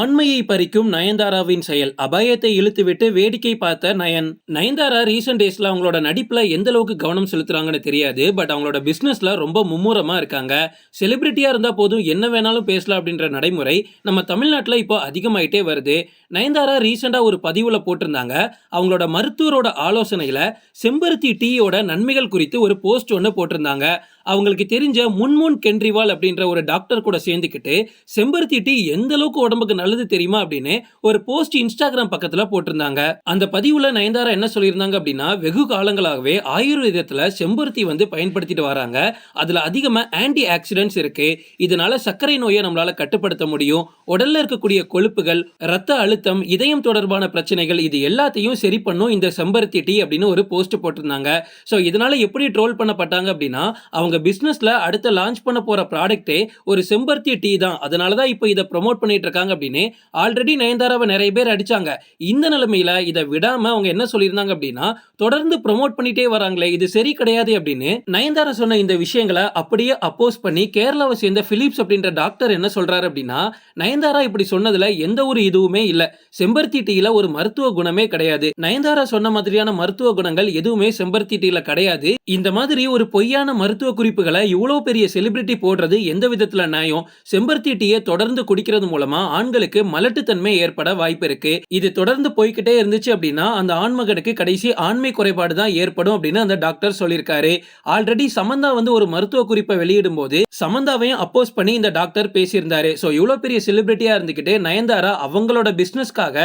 ஆண்மையை பறிக்கும் நயன்தாராவின் செயல். அபாயத்தை இழுத்துவிட்டு வேடிக்கை பார்த்த நயன். நயன்தாரா ரீசெண்ட் டேஸ்ல அவங்களோட நடிப்புல எந்த அளவுக்கு கவனம் செலுத்துறாங்கன்னு தெரியாது. பட் அவங்களோட பிசினஸ்ல ரொம்ப மும்முரமா இருக்காங்க. செலிபிரிட்டியா இருந்தா போதும் என்ன வேணாலும் பேசலாம் அப்படின்ற நடைமுறை நம்ம தமிழ்நாட்டில் இப்போ அதிகமாயிட்டே வருது. நயன்தாரா ரீசெண்டா ஒரு பதிவுல போட்டிருந்தாங்க. அவங்களோட மருத்துவரோட ஆலோசனையில செம்பருத்தி டீயோட நன்மைகள் குறித்து ஒரு போஸ்ட் ஒன்று போட்டிருந்தாங்க. அவங்களுக்கு தெரிஞ்ச முன்முன் கென்றிவால் அப்படின்ற ஒரு டாக்டர் கூட சேர்ந்துக்கிட்டு செம்பருத்தி டீ எந்த அளவுக்கு உடம்புக்கு நல்லது தெரியுமா அப்படின்னு ஒரு போஸ்ட் இன்ஸ்டாகிராம் பக்கத்துல போட்டிருந்தாங்க. அந்த பதிவுல நயன்தாரா என்ன சொல்லியிருந்தாங்க அப்படின்னா வெகு காலங்களாகவே ஆயுர்வேதத்துல செம்பருத்தி வந்து பயன்படுத்திட்டு வராங்க. அதுல அதிகமா ஆன்டி ஆக்சிடென்ட்ஸ் இருக்கு. இதனால சர்க்கரை நோயை நம்மளால கட்டுப்படுத்த முடியும். உடல்ல இருக்கக்கூடிய கொழுப்புகள் ரத்த அழுத்தம் இதயம் தொடர்பான பிரச்சனைகள் இது எல்லாத்தையும் சரி பண்ணும் இந்த செம்பருத்தி டீ அப்படின்னு ஒரு போஸ்ட் போட்டிருந்தாங்க. ஸோ இதனால எப்படி ட்ரோல் பண்ணப்பட்டாங்க அப்படின்னா அவங்க பிசினஸ்ல அடுத்த லான்ச் பண்ண போகிற ப்ராடக்ட்டே ஒரு செம்பருத்தி டீ தான். அதனால தான் இப்போ இதை ப்ரொமோட் பண்ணிட்டு இருக்காங்க அப்படின்னு ஆல்ரெடி நயன்தாராவை நிறைய பேர் அடிச்சாங்க. இந்த நிலைமையில இதை விடாமல் அவங்க என்ன சொல்லியிருந்தாங்க அப்படின்னா தொடர்ந்து ப்ரோமோட் பண்ணிட்டே வராங்களே இது சரி கிடையாது அப்படின்னு நயன்தாரா சொன்ன இந்த விஷயங்களை அப்படியே அப்போஸ் பண்ணி கேரளாவை சேர்ந்த ஃபிலிப்ஸ் அப்படின்ற டாக்டர் என்ன சொல்றாரு அப்படின்னா நயன்தாரா இப்படி சொன்னதுல எந்த ஒரு இதுவுமே இல்ல. செம்பருத்தி டீயில் ஒரு மருத்துவ குணமே கிடையாது. நயன்தாரா சொன்ன மாதிரியான மருத்துவ குணங்கள் எதுவுமே செம்பருத்தி டீயில் கிடையாது. இந்த மாதிரி ஒரு பொய்யான மருத்துவ குறிப்புகளை இவ்வளவு பெரிய செலிபிரிட்டி போடுறது எந்த விதத்துல நியாயம்? செம்பருத்தி டீயை தொடர்ந்து குடிக்கிறது மூலமா ஆண்களுக்கு மலட்டுத்தன்மை ஏற்பட வாய்ப்பு இருக்கு. இது தொடர்ந்து போய்கிட்டே இருந்துச்சு அப்படின்னா அந்த ஆண்மகனுக்கு கடைசி ஆண்மை குறைபாடு தான் ஏற்படும் அப்படின்னு அந்த டாக்டர் சொல்லியிருக்காரு. ஆல்ரெடி சமந்தா வந்து ஒரு மருத்துவ குறிப்பை வெளியிடும் போது சமந்தாவையும் அப்போஸ் பண்ணி இந்த டாக்டர் பேசியிருந்தாரு. ஸோ இவ்வளோ பெரிய செலிபிரிட்டியா இருந்துகிட்டு நயன்தாரா அவங்களோட பிசினஸ்க்காக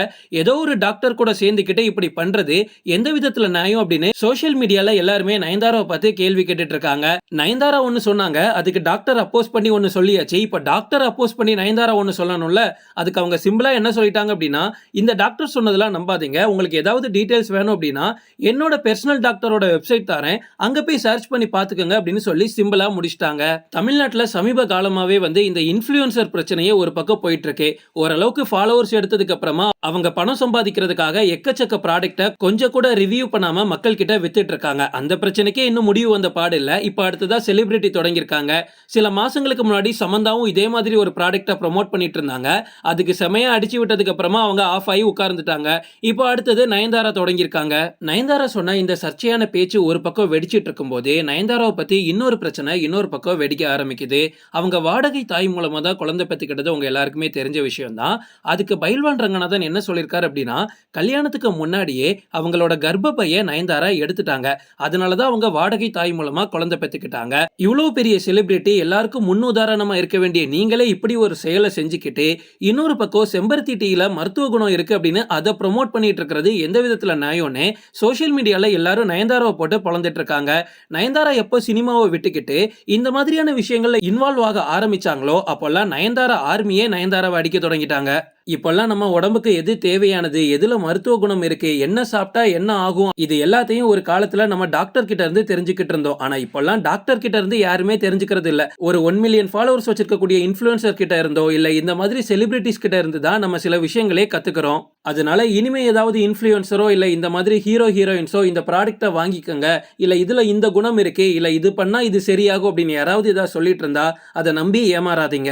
ஏதோ ஒரு டாக்டர் கூட சேர்ந்துக்கிட்டு இப்படி பண்றது எந்த விதத்துல நியாயம் அப்படின்னு சோஷியல் மீடியால எல்லாருமே நயன்தாராவை பார்த்து கேள்வி கேட்டுட்டு இருக்காங்க. நயன்தாரா ஒன்று சொன்னாங்க. அதுக்கு டாக்டர் அப்போஸ் பண்ணி ஒன்று சொல்லியாச்சு. இப்போ டாக்டர் அப்போஸ் பண்ணி நயன்தாரா ஒன்று சொல்லணும்ல அதுக்கு அவங்க சிம்பிளாக என்ன சொல்லிட்டாங்க அப்படின்னா இந்த டாக்டர் சொன்னதெல்லாம் நம்பாதீங்க. உங்களுக்கு ஏதாவது டீட்டெயில்ஸ் வேணும் அப்படின்னா என்னோட பர்சனல் டாக்டரோட வெப்சைட் தரேன் அங்கே போய் சர்ச் பண்ணி பார்த்துக்கோங்க அப்படின்னு சொல்லி சிம்பிளாக முடிச்சிட்டாங்க. தமிழ்நாட்டில் சமீப காலமாகவே வந்து இந்த இன்ஃப்ளூயன்சர் பிரச்சனையே ஒரு பக்கம் போயிட்டு இருக்கு ஓரளவுக்கு ஃபாலோவர்ஸ் எடுத்ததுக்கு அப்புறமா அவங்க பணம் சம்பாதிக்கிறதுக்காக எக்கச்சக்க ப்ராடக்ட்டை கொஞ்சம் கூட ரிவ்யூ பண்ணாமல் மக்கள் கிட்ட வித்துட்டு இருக்காங்க அந்த பிரச்சனைக்கே இன்னும் முடிவு வந்த பாடு இல்லை. இப்போ அடுத்ததாக புதுசாக செலிபிரிட்டி தொடங்கியிருக்காங்க. சில மாதங்களுக்கு முன்னாடி சமந்தாவும் இதே மாதிரி ஒரு ப்ராடக்ட்டை ப்ரமோட் பண்ணிட்டு இருந்தாங்க. அதுக்கு செமையா அடிச்சு விட்டதுக்கு அப்புறமா அவங்க ஆஃப் ஆகி உட்கார்ந்துட்டாங்க. இப்போ அடுத்தது நயன்தாரா தொடங்கியிருக்காங்க. நயன்தாரா சொன்ன இந்த சர்ச்சையான பேச்சு ஒரு பக்கம் வெடிச்சிட்டு இருக்கும்போது நயன்தாராவை பற்றி இன்னொரு பிரச்சனை இன்னொரு பக்கம் வெடிக்க ஆரம்பிக்குது. அவங்க வாடகை தாய் மூலமாக தான் குழந்தை பெற்றுக்கிட்டது உங்கள் எல்லாருக்குமே தெரிஞ்ச விஷயம் தான் அதுக்கு பயில்வான் ரங்கநாதன் என்ன சொல்லியிருக்காரு அப்படின்னா கல்யாணத்துக்கு முன்னாடியே அவங்களோட கர்ப்பப்பைய நயன்தாரா எடுத்துட்டாங்க. அதனால தான் அவங்க வாடகை தாய் மூலமாக குழந்தை பெற்றுக்கிட்டாங்க. இவ்வளவு பெரிய செலிபிரிட்டி எல்லாருக்கும் முன்னுதாரணமா இருக்க வேண்டிய நீங்களே இப்படி ஒரு செயலை செஞ்சுக்கிட்டு இன்னொரு பக்கம் செம்பருத்தி டீல மருத்துவ குணம் இருக்கு அப்படின்னு அதை ப்ரொமோட் பண்ணிட்டு இருக்கிறது எந்த விதத்துல நியாயம்னு சோஷியல் மீடியால எல்லாரும் நயன்தாராவை போட்டு பொழந்துட்டு இருக்காங்க. நயன்தாரா எப்போ சினிமாவை விட்டுக்கிட்டு இந்த மாதிரியான விஷயங்கள்ல இன்வால்வ் ஆக ஆரம்பிச்சாங்களோ அப்போல்லாம் நயன்தாரா ஆர்மியே நயன்தாராவை அடிக்க தொடங்கிட்டாங்க. இப்போல்லாம் நம்ம உடம்புக்கு எது தேவையானது? எதுல மருத்துவ குணம் இருக்கு? என்ன சாப்பிட்டா என்ன ஆகும்? இது எல்லாத்தையும் ஒரு காலத்துல நம்ம டாக்டர் கிட்ட இருந்து தெரிஞ்சுக்கிட்டு இருந்தோம். ஆனா இப்போல்லாம் டாக்டர் கிட்ட இருந்து யாருமே தெரிஞ்சுக்கிறது இல்ல. ஒரு ஒன் மில்லியன் ஃபாலோவர்ஸ் வச்சிருக்கக்கூடிய இன்ஃபுளுசர் கிட்ட இருந்தோ இல்ல இந்த மாதிரி செலிபிரிட்டிஸ் கிட்ட இருந்து தான் நம்ம சில விஷயங்களே கத்துக்கிறோம். அதனால இனிமே ஏதாவது இன்ஃபுளுசரோ இல்ல இந்த மாதிரி ஹீரோ ஹீரோயின்ஸோ இந்த ப்ராடக்ட்டை வாங்கிக்கோங்க. இல்ல இதுல இந்த குணம் இருக்கு இல்ல இது பண்ணா இது சரியாகும் அப்படின்னு யாராவது ஏதாவது சொல்லிட்டு இருந்தா அதை நம்பி ஏமாறாதீங்க.